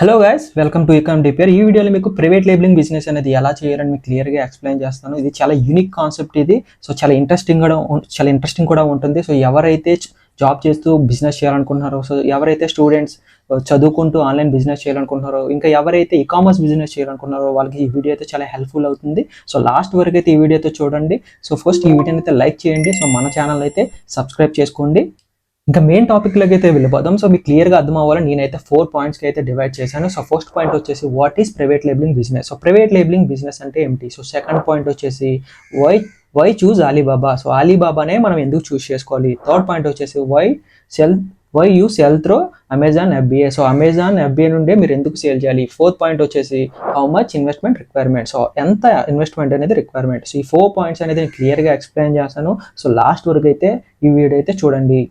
Hello guys welcome to ఇకమ్ డిపేర్ ఈ వీడియోలో మీకు ప్రైవేట్ లేబులింగ్ బిజినెస్ అనేది ఎలా చేయాలని మీకు క్లియర్గా ఎక్స్ప్లెయిన్ చేస్తాను. ఇది చాలా యూనిక్ కాన్సెప్ట్ ఇది. సో చాలా ఇంట్రెస్టింగ్ కూడా చాలా ఇంట్రెస్టింగ్ కూడా ఉంటుంది. సో ఎవరైతే జాబ్ చేస్తూ బిజినెస్ చేయాలనుకుంటున్నారో సో ఎవరైతే స్టూడెంట్స్ uh, చదువుకుంటూ ఆన్లైన్ బిజినెస్ చేయాలనుకుంటున్నారో ఇంకా ఎవరైతే ఈ కామర్స్ బిజినెస్ చేయాలనుకుంటున్నారో వాళ్ళకి ఈ వీడియో అయితే చాలా హెల్ప్ఫుల్ అవుతుంది. సో లాస్ట్ వరకు అయితే ఈ వీడియో అయితే చూడండి. సో ఫస్ట్ ఈ వీడియోని అయితే లైక్ చేయండి. సో మన ఛానల్ అయితే సబ్స్క్రైబ్ చేసుకోండి. ఇంకా మెయిన్ టాపిక్లోకి అయితే వెళ్ళిపోదాం. సో మీకు క్లియర్గా అర్థం అవ్వాలని నేనైతే ఫోర్ పాయింట్స్కి అయితే డివైడ్ చేశాను. సో ఫస్ట్ పాయింట్ వచ్చేసి what is private labelling business so private labelling business అంటే ఏమిటి? సో సెకండ్ పాయింట్ వచ్చేసి why why choose Alibaba so అలీబాబానే మనం ఎందుకు చూస్ చేసుకోవాలి? థర్డ్ పాయింట్ వచ్చేసి why sell why you sell through Amazon FBA so Amazon FBA నుండే మీరు ఎందుకు సేల్ చేయాలి? ఫోర్త్ పాయింట్ వచ్చేసి how much investment requirement so ఎంత ఇన్వెస్ట్మెంట్ అనేది రిక్వైర్మెంట్ సో ఈ ఫోర్ పాయింట్స్ అనేది నేను క్లియర్గా ఎక్స్ప్లెయిన్ చేస్తాను. సో లాస్ట్ వరకు అయితే ఈ వీడియో అయితే చూడండి.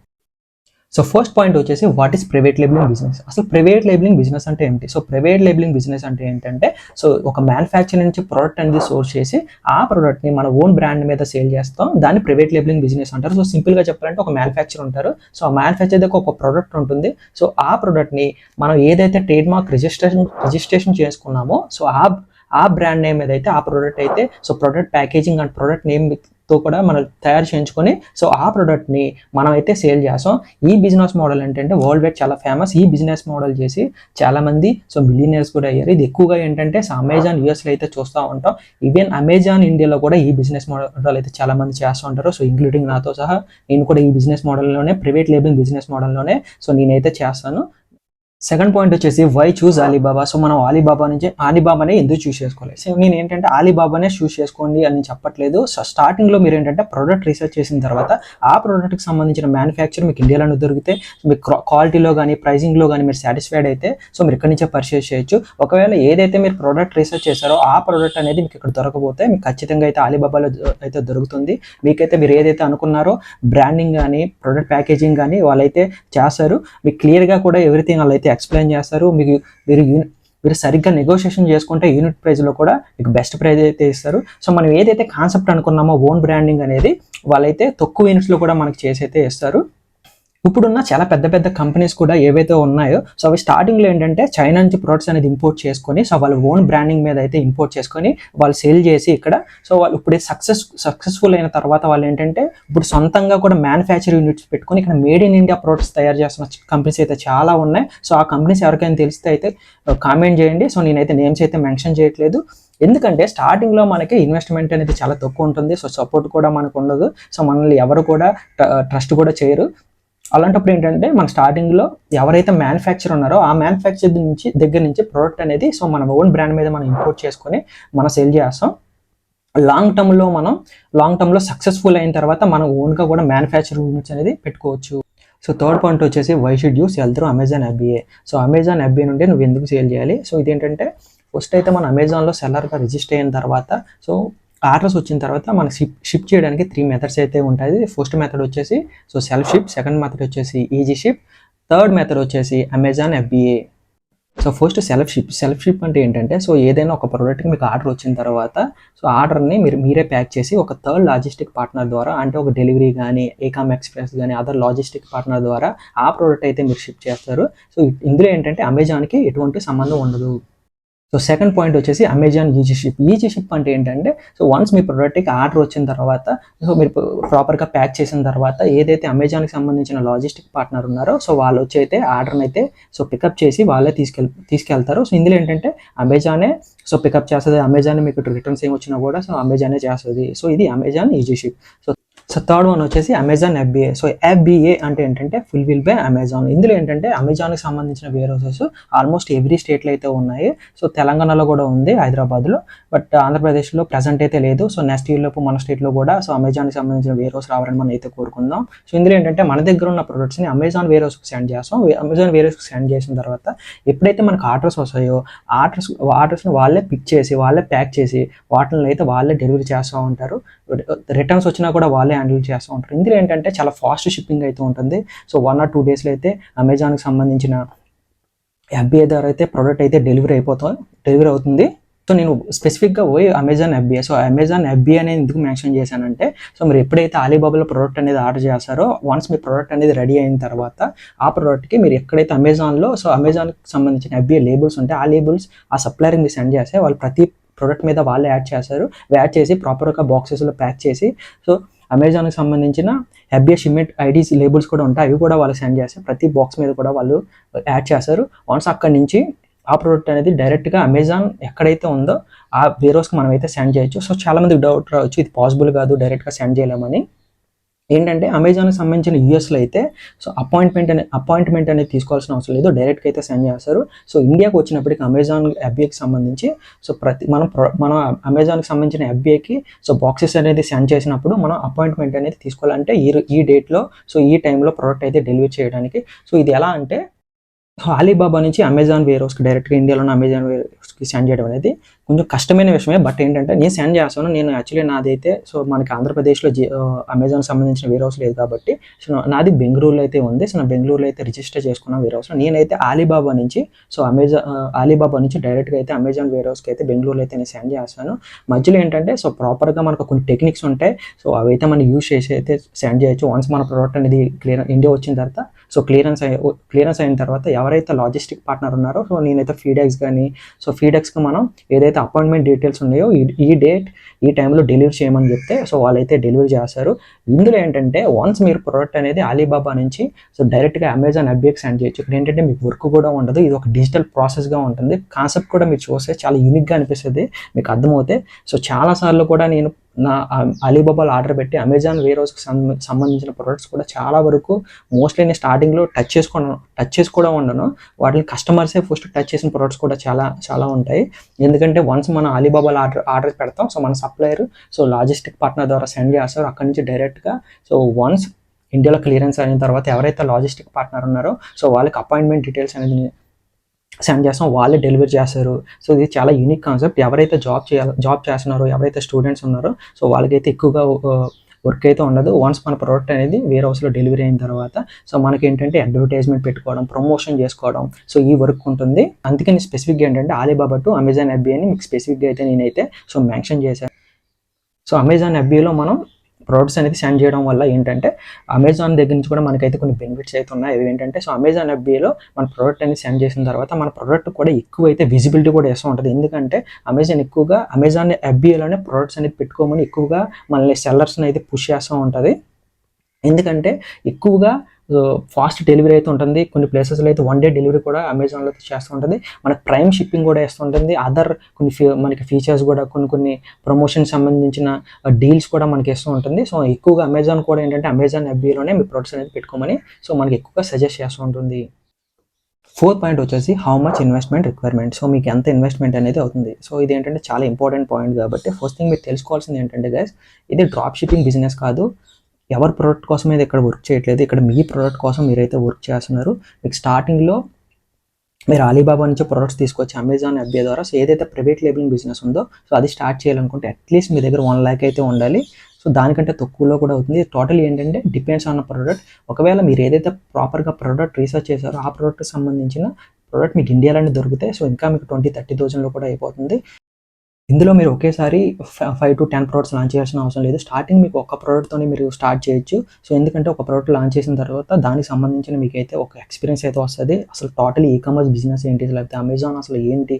సో ఫస్ట్ పాయింట్ వచ్చేసి what is private labelling business అసలు ప్రైవేట్ లేబులింగ్ బిజినెస్ అంటే ఏంటి సో ప్రైవేట్ లేబులింగ్ బిజినెస్ అంటే ఏంటంటే సో ఒక మ్యానుఫ్యాక్చర్ నుంచి ప్రోడక్ట్ అనేది సోర్స్ చేసి ఆ ప్రోడక్ట్ని మన ఓన్ బ్రాండ్ మీద సేల్ చేస్తాం. దాన్ని ప్రైవేట్ లేబులింగ్ బిజినెస్ అంటారు. సో సింపుల్గా చెప్పాలంటే ఒక మ్యానుఫ్యాక్చర్ ఉంటారు. సో ఆ మ్యానుఫ్యాక్చర్ దగ్గర ఒక ప్రోడక్ట్ ఉంటుంది. సో ఆ ప్రోడక్ట్ని మనం ఏదైతే ట్రేడ్ మార్క్ రిజిస్ట్రేషన్ రిజిస్ట్రేషన్ చేసుకున్నామో సో ఆ ఆ బ్రాండ్ నేమ్ ఏదైతే ఆ ప్రోడక్ట్ అయితే so product packaging and product name తో కూడా మనం తయారు చేయించుకొని సో ఆ ప్రోడక్ట్ని మనం అయితే సేల్ చేస్తాం. ఈ బిజినెస్ మోడల్ ఏంటంటే వరల్డ్ వైడ్ చాలా ఫేమస్. ఈ బిజినెస్ మోడల్ చేసి చాలా మంది సో మిలియనర్స్ కూడా అయ్యారు. ఇది ఎక్కువగా ఏంటంటే సో అమెజాన్ యూఎస్లో అయితే చూస్తూ ఉంటాం. ఈవెన్ అమెజాన్ ఇండియాలో కూడా ఈ బిజినెస్ మోడల్ అయితే చాలామంది చేస్తూ ఉంటారు. సో ఇంక్లూడింగ్ నాతో సహా నేను కూడా ఈ బిజినెస్ మోడల్లోనే ప్రైవేట్ లేబుల్ బిజినెస్ మోడల్లోనే సో నేనైతే చేస్తాను. సెకండ్ పాయింట్ వచ్చేసి వై చూస్ అలీబాబా సో మనం అలీబాబా నుంచి అలీబాబానే ఎందుకు చూస్ చేసుకోవాలి సో నేను ఏంటంటే అలీబాబానే చూస్ చేసుకోండి అని చెప్పట్లేదు. సో స్టార్టింగ్లో మీరు ఏంటంటే ప్రోడక్ట్ రీసెర్చ్ చేసిన తర్వాత ఆ ప్రోడక్ట్కి సంబంధించిన మ్యానుఫ్యాక్చర్ మీకు ఇండియాలో దొరికితే మీకు క్వాలిటీలో కానీ ప్రైసింగ్లో కానీ మీరు సాటిస్ఫైడ్ అయితే సో మీరు ఇక్కడి నుంచే పర్చేస్ చేయొచ్చు. ఒకవేళ ఏదైతే మీరు ప్రోడక్ట్ రీసెర్చ్ చేశారో ఆ ప్రోడక్ట్ అనేది మీకు ఇక్కడ దొరకపోతే మీకు ఖచ్చితంగా అయితే అలీబాబాలో అయితే దొరుకుతుంది. మీకైతే మీరు ఏదైతే అనుకున్నారో బ్రాండింగ్ కానీ ప్రోడక్ట్ ప్యాకేజింగ్ కానీ వాళ్ళైతే చేస్తారు. మీకు క్లియర్గా కూడా ఎవ్రీథింగ్ వాళ్ళైతే ఎక్స్ప్లెయిన్ చేస్తారు. మీకు మీరు మీరు సరిగ్గా నెగోషియేషన్ చేసుకుంటే యూనిట్ ప్రైస్లో కూడా మీకు బెస్ట్ ప్రైస్ అయితే ఇస్తారు. సో మనం ఏదైతే కాన్సెప్ట్ అనుకున్నామో ఓన్ బ్రాండింగ్ అనేది వాళ్ళైతే తక్కువ యూనిట్స్లో కూడా మనకి చేసి అయితే ఇస్తారు. ఇప్పుడున్న చాలా పెద్ద పెద్ద కంపెనీస్ కూడా ఏవైతే ఉన్నాయో సో అవి స్టార్టింగ్లో ఏంటంటే చైనా నుంచి ప్రొడక్ట్స్ అనేది ఇంపోర్ట్ చేసుకొని సో వాళ్ళ ఓన్ బ్రాండింగ్ మీద అయితే ఇంపోర్ట్ చేసుకొని వాళ్ళు సేల్ చేసి ఇక్కడ సో వాళ్ళు ఇప్పుడు సక్సెస్ సక్సెస్ఫుల్ అయిన తర్వాత వాళ్ళు ఏంటంటే ఇప్పుడు సొంతంగా కూడా మ్యానుఫ్యాక్చర్ యూనిట్స్ పెట్టుకొని ఇక్కడ మేడ్ ఇన్ ఇండియా ప్రొడక్ట్స్ తయారు చేస్తున్న కంపెనీస్ అయితే చాలా ఉన్నాయి. సో ఆ కంపెనీస్ ఎవరికైనా తెలిస్తే అయితే uh, కామెంట్ చేయండి. సో నేనైతే నేమ్స్ అయితే మెన్షన్ చేయట్లేదు. ఎందుకంటే స్టార్టింగ్లో మనకి ఇన్వెస్ట్మెంట్ అనేది చాలా తక్కువ ఉంటుంది. సో సపోర్ట్ కూడా మనకు ఉండదు. సో మనల్ని ఎవరు కూడా uh, ట్రస్ట్ కూడా చేయరు. అలాంటప్పుడు ఏంటంటే మన స్టార్టింగ్లో ఎవరైతే మ్యానుఫ్యాక్చర్ ఉన్నారో ఆ మ్యానుఫ్యాక్చర్ నుంచి దగ్గర నుంచి ప్రోడక్ట్ అనేది సో మన ఓన్ బ్రాండ్ మీద మనం ఇంపోర్ట్ చేసుకొని మనం సేల్ చేస్తాం. లాంగ్ టర్మ్లో మనం లాంగ్ టర్మ్లో సక్సెస్ఫుల్ అయిన తర్వాత మనం ఓన్గా కూడా మ్యానుఫ్యాక్చర్ యూనిట్స్ అనేది పెట్టుకోవచ్చు. సో థర్డ్ పాయింట్ వచ్చేసి why should you sell through Amazon FBA so Amazon FBA నుండి నువ్వు ఎందుకు సేల్ చేయాలి? సో ఇదేంటంటే ఫస్ట్ అయితే మనం అమెజాన్లో సెల్లర్గా రిజిస్టర్ అయిన తర్వాత సో ఆర్డర్స్ వచ్చిన తర్వాత మనకి షిప్ షిప్ చేయడానికి త్రీ మెథడ్స్ అయితే ఉంటాయి. ఫస్ట్ మెథడ్ వచ్చేసి so self ship second method వచ్చేసి ఈజీ షిప్ థర్డ్ మెథడ్ వచ్చేసి Amazon FBA so first self ship self ship అంటే ఏంటంటే సో ఏదైనా ఒక ప్రోడక్ట్కి మీకు ఆర్డర్ వచ్చిన తర్వాత సో ఆర్డర్ని మీరు మీరే ప్యాక్ చేసి ఒక థర్డ్ లాజిస్టిక్ పార్ట్నర్ ద్వారా అంటే ఒక డెలివరీ కానీ ఏకామ్ ఎక్స్ప్రెస్ కానీ అదర్ లాజిస్టిక్ పార్ట్నర్ ద్వారా ఆ ప్రోడక్ట్ అయితే మీరు షిప్ చేస్తారు. సో ఇందులో ఏంటంటే అమెజాన్కి ఎటువంటి సంబంధం ఉండదు. సో సెకండ్ పాయింట్ వచ్చేసి Amazon easy ship easy ship అంటే ఏంటంటే సో వన్స్ మీ ప్రోడక్ట్కి ఆర్డర్ వచ్చిన తర్వాత సో మీరు ప్రాపర్గా ప్యాక్ చేసిన తర్వాత ఏదైతే అమెజాన్కి సంబంధించిన లాజిస్టిక్ పార్ట్నర్ ఉన్నారో సో వాళ్ళు వచ్చి అయితే ఆర్డర్ని అయితే సో పికప్ చేసి వాళ్ళే తీసుకెళ్ తీసుకెళ్తారు. సో ఇందులో ఏంటంటే అమెజానే సో పికప్ చేస్తుంది అమెజాన్ మీకు రిటర్న్స్ ఏమి వచ్చినా కూడా సో అమెజానే చేస్తుంది. సో ఇది Amazon easy ship so so third one వచ్చేసి అమెజాన్ ఎఫ్బిఏ సో ఎఫ్బిఏ అంటే ఏంటంటే ఫుల్ విల్ బై అమెజాన్ ఇందులో ఏంటంటే అమెజాన్కి సంబంధించిన వేర్ హౌసెస్ ఆల్మోస్ట్ ఎవ్రీ స్టేట్లో అయితే ఉన్నాయి. సో తెలంగాణలో కూడా ఉంది హైదరాబాద్లో. బట్ ఆంధ్రప్రదేశ్లో ప్రజెంట్ అయితే లేదు. సో నెక్స్ట్ ఇయర్ లోపు మన స్టేట్లో కూడా సో అమెజాన్కి సంబంధించిన వేర్ హౌస్ రావాలని మనం అయితే కోరుకుందాం. సో ఇందులో ఏంటంటే మన దగ్గర ఉన్న ప్రొడక్ట్స్ని అమెజాన్ వేర్ హౌస్కి సెండ్ చేస్తాం. అమెజాన్ వేర్ హౌస్కి సెండ్ చేసిన తర్వాత ఎప్పుడైతే మనకు ఆర్డర్స్ వస్తాయో ఆర్డర్స్ ఆర్డర్స్ని వాళ్ళే పిక్ చేసి వాళ్ళే ప్యాక్ చేసి వాటిని అయితే వాళ్ళే డెలివరీ చేస్తూ ఉంటారు. రిటర్న్స్ వచ్చినా కూడా వాళ్ళే హ్యాండిల్ చేస్తూ ఉంటారు. ఇందులో ఏంటంటే చాలా ఫాస్ట్ షిప్పింగ్ అయితే ఉంటుంది. సో వన్ ఆర్ టూ డేస్లో అయితే అమెజాన్కి సంబంధించిన ఎఫ్బిఐ ద్వారా అయితే ప్రోడక్ట్ అయితే డెలివరీ అయిపోతుంది డెలివరీ అవుతుంది. సో నేను స్పెసిఫిక్గా పోయి Amazon FBI so Amazon FBI అనేది ఎందుకు మెన్షన్ చేశానంటే సో మీరు ఎప్పుడైతే అలీబాబాలో ప్రోడక్ట్ అనేది ఆర్డర్ చేస్తారో వన్స్ మీ ప్రోడక్ట్ అనేది రెడీ అయిన తర్వాత ఆ ప్రోడక్ట్కి మీరు ఎక్కడైతే అమెజాన్లో సో అమెజాన్కి సంబంధించిన ఎఫ్బిఐ లేబుల్స్ ఉంటే ఆ లేబుల్స్ ఆ సప్లయర్కి మీరు సెండ్ చేస్తే వాళ్ళు ప్రతి ప్రోడక్ట్ మీద వాళ్ళే యాడ్ చేస్తారు. యాడ్ చేసి ప్రాపర్గా బాక్సెస్లో ప్యాక్ చేసి సో అమెజాన్కి సంబంధించిన ఎఫ్బిఐ షిమ్మెంట్ ఐడీస్ లేబుల్స్ కూడా ఉంటాయి. అవి కూడా వాళ్ళు సెండ్ చేస్తారు ప్రతి బాక్స్ మీద కూడా వాళ్ళు యాడ్ చేస్తారు. వన్స్ అక్కడి నుంచి ఆ ప్రోడక్ట్ అనేది డైరెక్ట్గా అమెజాన్ ఎక్కడైతే ఉందో ఆ వేరోస్కి మనం అయితే సెండ్ చేయొచ్చు. సో చాలామంది డౌట్ రావచ్చు. ఇది పాసిబుల్ కాదు డైరెక్ట్గా సెండ్ చేయలేమని. ఏంటంటే అమెజాన్కి సంబంధించిన యూఎస్లో అయితే సో అపాయింట్మెంట్ అనే అపాయింట్మెంట్ అనేది తీసుకోవాల్సిన అవసరం లేదు. డైరెక్ట్గా అయితే సెండ్ చేస్తారు. సో ఇండియాకి వచ్చినప్పటికి అమెజాన్ ఎఫ్బిఐకి సంబంధించి సో ప్రతి మనం ప్రొ- మనం అమెజాన్కి సంబంధించిన ఎఫ్బిఐకి సో బాక్సెస్ అనేది సెండ్ చేసినప్పుడు మనం అపాయింట్మెంట్ అనేది తీసుకోవాలంటే ఈ ఈ డేట్లో సో ఈ టైంలో ప్రోడక్ట్ అయితే డెలివరీ చేయడానికి. సో ఇది ఎలా అంటే అలీబాబా నుంచి అమెజాన్ వేరోస్కి డైరెక్ట్గా ఇండియాలో ఉన్న అమెజాన్ వేరోస్కి సెండ్ చేయడం అనేది కొంచెం కష్టమైన విషయమే. బట్ ఏంటంటే నేను సెండ్ చేస్తాను. నేను యాక్చువల్లీ నాదైతే సో మనకి ఆంధ్రప్రదేశ్లో జి అమెజాన్ సంబంధించిన వేరోస్ లేదు కాబట్టి సో నాది బెంగళూరులో అయితే ఉంది. సో నా బెంగళూరులో అయితే రిజిస్టర్ చేసుకున్న వేర్ నేనైతే అలీబాబా నుంచి సో అమెజాన్ అలీబాబా నుంచి డైరెక్ట్గా అయితే అమెజాన్ వేరోస్కి అయితే బెంగళూరులో అయితే నేను సెండ్ చేస్తాను. మధ్యలో ఏంటంటే సో ప్రాపర్గా మనకు కొన్ని టెక్నిక్స్ ఉంటాయి. సో అవైతే మనం యూజ్ చేసి అయితే సెండ్ చేయొచ్చు. వన్స్ మన ప్రోడక్ట్ అనేది క్లియర్ ఇండియా వచ్చిన తర్వాత సో క్లియరెన్స్ అయ్యి క్లియరెన్స్ అయిన తర్వాత ఎవరైతే లాజిస్టిక్ పార్ట్నర్ ఉన్నారో సో నేనైతే ఫీడెక్స్ కానీ సో ఫీడెక్స్కి మనం ఏదైతే అపాయింట్మెంట్ డీటెయిల్స్ ఉన్నాయో ఈ ఈ డేట్ ఈ టైంలో డెలివరీ చేయమని చెప్తే సో వాళ్ళైతే డెలివరీ చేస్తారు. ఇందులో ఏంటంటే వన్స్ మీరు ప్రోడక్ట్ అనేది అలీబాబా నుంచి సో డైరెక్ట్గా అమెజాన్ అబ్బీకి సెండ్ చేయొచ్చు. ఇక్కడ ఏంటంటే మీకు వర్క్ కూడా ఉండదు. ఇది ఒక డిజిటల్ ప్రాసెస్గా ఉంటుంది. కాన్సెప్ట్ కూడా మీరు చూస్తే చాలా యూనిక్గా అనిపిస్తుంది. మీకు అర్థమవుతే సో చాలాసార్లు కూడా నేను నా అలీబాబాలో ఆర్డర్ పెట్టి అమెజాన్ వేర్ హౌస్కి సంబంధించిన ప్రొడక్ట్స్ కూడా చాలా వరకు మోస్ట్లీ నేను స్టార్టింగ్లో టచ్ చేసుకోవడం టచ్ చేసుకోవడం కూడా ఉండను. వాటిని కస్టమర్సే ఫస్ట్ టచ్ చేసిన ప్రొడక్ట్స్ కూడా చాలా చాలా ఉంటాయి. ఎందుకంటే వన్స్ మనం అలీబాబాలో ఆర్డర్ ఆర్డర్ పెడతాం సో మన సప్లయర్ సో లాజిస్టిక్ పార్ట్నర్ ద్వారా సెండ్ చేస్తారు. అక్కడి నుంచి డైరెక్ట్గా సో వన్స్ ఇండియాలో క్లియరెన్స్ అయిన తర్వాత ఎవరైతే లాజిస్టిక్ పార్ట్నర్ ఉన్నారో సో వాళ్ళకి అపాయింట్మెంట్ డీటెయిల్స్ అనేది సెండ్ చేస్తాం వాళ్ళే డెలివరీ చేస్తారు. సో ఇది చాలా యూనిక్ కాన్సెప్ట్ ఎవరైతే జాబ్ చేయాలి జాబ్ చేస్తున్నారో ఎవరైతే స్టూడెంట్స్ ఉన్నారో సో వాళ్ళకైతే ఎక్కువగా వర్క్ అయితే ఉండదు. వన్స్ మన ప్రోడక్ట్ అనేది వేర్ హౌస్లో డెలివరీ అయిన తర్వాత సో మనకి ఏంటంటే అడ్వర్టైజ్మెంట్ పెట్టుకోవడం ప్రమోషన్ చేసుకోవడం సో ఈ వర్క్ ఉంటుంది. అందుకని స్పెసిఫిక్గా ఏంటంటే ఆలీబాబా టు అమెజాన్ ఎఫ్బీ అని మీకు స్పెసిఫిక్గా అయితే నేనైతే సో మెన్షన్ చేశాను. సో అమెజాన్ ఎఫ్బీలో మనం ప్రొడక్ట్స్ అనేది సెండ్ చేయడం వల్ల ఏంటంటే అమెజాన్ దగ్గర నుంచి కూడా మనకైతే కొన్ని బెనిఫిట్స్ అయితే ఉన్నాయి. అవి ఏంటంటే సో అమెజాన్ ఎఫ్బీలో మన ప్రోడక్ట్ అనేది సెండ్ చేసిన తర్వాత మన ప్రోడక్ట్ కూడా ఎక్కువ అయితే విజిబిలిటీ కూడా వేస్తూ ఉంటుంది. ఎందుకంటే అమెజాన్ ఎక్కువగా అమెజాన్ ఎఫ్బీలోనే ప్రోడక్ట్స్ అనేది పెట్టుకోమని ఎక్కువగా మనల్ని సెల్లర్స్ని అయితే పుష్ చేస్తూ ఉంటుంది. ఎందుకంటే ఎక్కువగా ఫాస్ట్ డెలివరీ అయితే ఉంటుంది. కొన్ని ప్లేసెస్లో అయితే వన్ డే డెలివరీ కూడా అమెజాన్లో చేస్తూ ఉంటుంది. మనకి ప్రైమ్ షిప్పింగ్ కూడా వేస్తుంటుంది అదర్ కొన్ని మనకి ఫీచర్స్ కూడా కొన్ని కొన్ని ప్రమోషన్ సంబంధించిన డీల్స్ కూడా మనకి ఇస్తూ ఉంటుంది. సో ఎక్కువగా అమెజాన్ కూడా ఏంటంటే అమెజాన్ ఎఫ్బీలోనే మీ ప్రొడక్ట్స్ అనేది పెట్టుకోమని సో మనకి ఎక్కువగా సజెస్ట్ చేస్తూ ఉంటుంది. ఫోర్త్ పాయింట్ వచ్చేసి how much investment requirement so మీకు ఎంత ఇన్వెస్ట్మెంట్ అనేది అవుతుంది. సో ఇది ఏంటంటే చాలా ఇంపార్టెంట్ పాయింట్ కాబట్టి ఫస్ట్ థింగ్ మీరు తెలుసుకోవాల్సింది ఏంటంటే గైస్ ఇది డ్రాప్ షిప్పింగ్ బిజినెస్ కాదు. ఎవరి ప్రోడక్ట్ కోసం అయితే ఇక్కడ వర్క్ చేయట్లేదు ఇక్కడ మీ ప్రోడక్ట్ కోసం మీరైతే వర్క్ చేస్తున్నారు. మీకు స్టార్టింగ్లో మీరు అలీబాబా నుంచి ప్రొడక్ట్స్ తీసుకొచ్చి అమెజాన్ ఎఫ్బీ ద్వారా సో ఏదైతే ప్రైవేట్ లేబులింగ్ బిజినెస్ ఉందో సో అది స్టార్ట్ చేయాలనుకుంటే అట్లీస్ట్ మీ దగ్గర వన్ ల్యాక్ అయితే ఉండాలి. సో దానికంటే తక్కువలో కూడా అవుతుంది. టోటల్ ఏంటంటే డిపెండ్స్ ఆన్ ప్రోడక్ట్ ఒకవేళ మీరు ఏదైతే ప్రాపర్గా ప్రోడక్ట్ రీసెర్చ్ చేశారో ఆ ప్రోడక్ట్కి సంబంధించిన ప్రోడక్ట్ మీకు ఇండియాలోనే దొరుకుతాయి సో ఇంకా మీకు ట్వంటీ థర్టీ థౌసండ్లో కూడా అయిపోతుంది. ఇందులో మీరు ఒకేసారి five to ten products launch చేయాల్సిన అవసరం లేదు. స్టార్టింగ్ మీకు ఒక ప్రోడక్ట్తోనే మీరు స్టార్ట్ చేయొచ్చు. సో ఎందుకంటే ఒక ప్రోడక్ట్ లాంచ్ చేసిన తర్వాత దానికి సంబంధించిన మీకు అయితే ఒక ఎక్స్పీరియన్స్ అయితే వస్తుంది. అసలు టోటల్ ఈ కామర్స్ బిజినెస్ ఏంటి? లేకపోతే అమెజాన్ అసలు ఏంటి?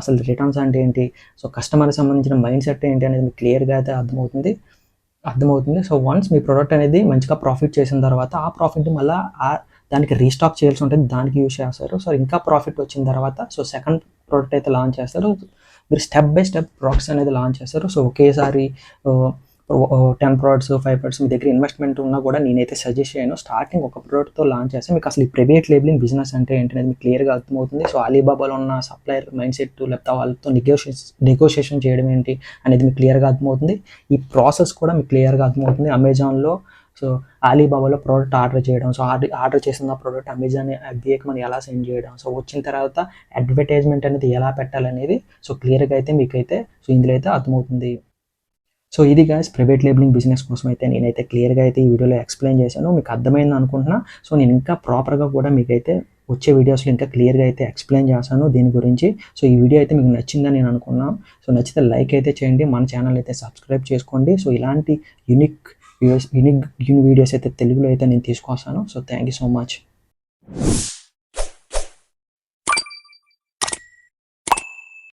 అసలు రిటర్న్స్ అంటే ఏంటి? సో కస్టమర్కి సంబంధించిన మైండ్ సెట్ ఏంటి అనేది మీకు క్లియర్గా అయితే అర్థమవుతుంది. అర్థమవుతుంది. సో వన్స్ మీ ప్రోడక్ట్ అనేది మంచిగా ప్రాఫిట్ చేసిన తర్వాత ఆ ప్రాఫిట్ మళ్ళీ దానికి రీస్టాక్ చేయాల్సి ఉంటుంది. దానికి యూజ్ చేస్తారు. సో ఇంకా ప్రాఫిట్ వచ్చిన తర్వాత సో సెకండ్ ప్రోడక్ట్ అయితే లాంచ్ చేస్తారు. మీరు స్టెప్ బై స్టెప్ ప్రోడక్ట్స్ అనేది లాంచ్ చేస్తారు. సో ఒకేసారి టెన్ ప్రోడక్ట్స్ ఫైవ్ ప్రోడక్ట్స్ మీ దగ్గర ఇన్వెస్ట్మెంట్ ఉన్నా కూడా నేనైతే సజెస్ట్ చేయను. స్టార్టింగ్ ఒక ప్రోడక్ట్తో లాంచ్ చేస్తే మీకు అసలు ఈ ప్రైవేట్ లేబులింగ్ బిజినెస్ అంటే ఏంటనేది మీకు క్లియర్గా అర్థమవుతుంది. సో అలీబాబాలో ఉన్న సప్లయర్ మైండ్ సెట్ లేకపోతే వాళ్ళతో నెగోషియేషన్ నెగోషియేషన్ చేయడం ఏంటి అనేది మీకు క్లియర్గా అర్థమవుతుంది. ఈ ప్రాసెస్ కూడా మీకు క్లియర్గా అర్థమవుతుంది. అమెజాన్లో సో అలీబాబాలో ప్రోడక్ట్ ఆర్డర్ చేయడం సో ఆర్డర్ ఆర్డర్ చేసిన ప్రోడక్ట్ అమెజాన్ ఎఫ్బీఐకి మనం ఎలా సెండ్ చేయడం సో వచ్చిన తర్వాత అడ్వర్టైజ్మెంట్ అనేది ఎలా పెట్టాలనేది సో క్లియర్గా అయితే మీకైతే సో ఇందులో అయితే అర్థమవుతుంది. సో ఇది గాయస్ ప్రైవేట్ లేబులింగ్ బిజినెస్ కోసం అయితే నేనైతే క్లియర్గా అయితే ఈ వీడియోలో ఎక్స్ప్లెయిన్ చేశాను. మీకు అర్థమైంది అనుకుంటున్నా. సో నేను ఇంకా ప్రాపర్గా కూడా మీకైతే వచ్చే వీడియోస్లో ఇంకా క్లియర్గా అయితే ఎక్స్ప్లెయిన్ చేస్తాను దీని గురించి. సో ఈ వీడియో అయితే మీకు నచ్చిందని నేను అనుకున్నాను సో నచ్చితే లైక్ అయితే చేయండి. మన ఛానల్ అయితే సబ్స్క్రైబ్ చేసుకోండి. సో ఇలాంటి యూనిక్ యూఎస్ యూనిక్ యూని వీడియోస్ అయితే తెలుగులో అయితే నేను తీసుకొస్తాను. So thank you so much